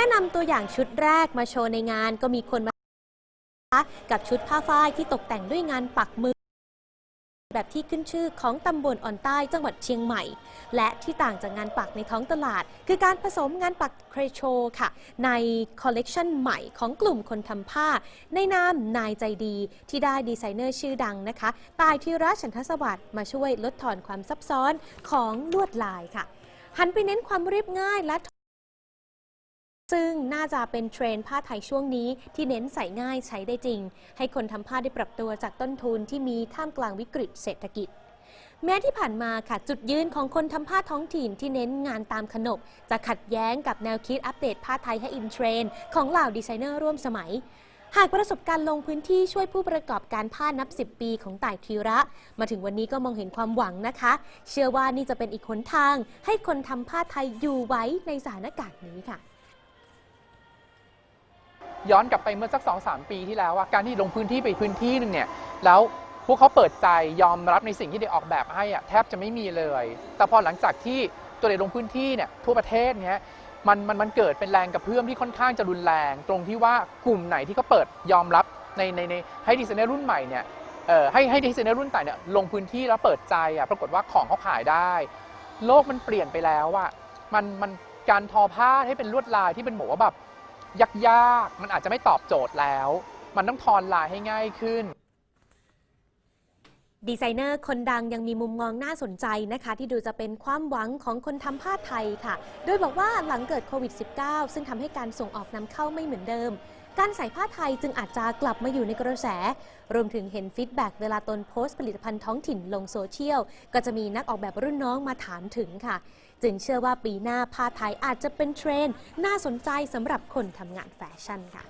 ค่นำตัวอย่างชุดแรกมาโชว์ในงานก็มีคนมากับชุดผ้าฝ้ายที่ตกแต่งด้วยงานปักมือ แบบที่ขึ้นชื่อของตำบลอ่อนใต้จังหวัดเชียงใหม่ และที่ต่างจากงานปักในท้องตลาด คือการผสมงานปักเครโชค่ะ ในคอลเลกชันใหม่ของกลุ่มคนทำผ้า ในนามนายใจดี ที่ได้ดีไซเนอร์ชื่อดังนะคะ ตายธีระฉันทสวัสดิ์มาช่วยลดทอนความซับซ้อนของลวดลายค่ะ หันไปเน้นความเรียบง่ายและ ซึ่งน่าจะเป็นเทรนผ้าไทยช่วงนี้ที่เน้นใส่ง่ายใช้ได้จริง ให้คนทำผ้าได้ปรับตัวจากต้นทุนที่มีท่ามกลางวิกฤตเศรษฐกิจ แม้ที่ผ่านมาค่ะจุดยืนของคนทำผ้าท้องถิ่นที่เน้นงานตามขนบ จะขัดแย้งกับแนวคิดอัปเดตผ้าไทยให้อินเทรนของเหล่าดีไซเนอร์ร่วมสมัยหากประสบการณ์ลงพื้นที่ช่วยผู้ประกอบการผ้านับ 10 ปีของต่ายธีระ มาถึงวันนี้ก็มองเห็นความหวังนะคะ เชื่อว่านี่จะเป็นอีกหนทาง ให้คนทำผ้าไทยอยู่ไว้ในสถานการณ์นี้ค่ะ ย้อนกลับไปเมื่อสัก2อสปีที่แล้วว่าการที่ลงพื้นที่ไปพื้นที่หนึ่งเนี่ยแล้วพวกเขาเปิดใจยอมรับในสิ่งที่เด็กออกแบบให้อะแทบจะไม่มีเลย แต่พอหลังจากที่ตัวเด็กลงพื้นที่เนี่ยทั่วประเทศเนี้ยมันมันมันเกิดเป็นแรงกระเพื่อมที่ค่อนข้างจะรุนแรง ตรงที่ว่ากลุ่มไหนที่เขาเปิดยอมรับในในในให้ดีไซเนอร์รุ่นใหม่เนี่ยเอ่อให้ให้ดีไซเนอร์รุ่นใหม่เนี่ยลงพื้นที่แล้วเปิดใจอะปรากฏว่าของเขาขายได้ โลกมันเปลี่ยนไปแล้วอะมันมันการทอผ้าให้เป็นลวดลายที่เป็นหมูว่าแบบ ยากๆ มันอาจจะไม่ตอบโจทย์แล้ว มันต้องทอนลายให้ง่ายขึ้น ดีไซเนอร์คนดังยังมีมุมมองน่าสนใจนะคะ ที่ดูจะเป็นความหวังของคนทำผ้าไทยค่ะ โดยบอกว่าหลังเกิดโควิด -19 ซึ่งทำให้การส่งออกนำเข้าไม่เหมือนเดิม การใส่ผ้าไทยจึงอาจจะกลับมาอยู่ในกระแส รวมถึงเห็นฟีดแบ็กเวลาตนโพสต์ผลิตภัณฑ์ท้องถิ่นลงโซเชียล ก็จะมีนักออกแบบรุ่นน้องมาถามถึงค่ะ จึงเชื่อว่าปีหน้าผ้าไทยอาจจะเป็นเทรนด์น่าสนใจสำหรับคนทำงานแฟชั่นค่ะ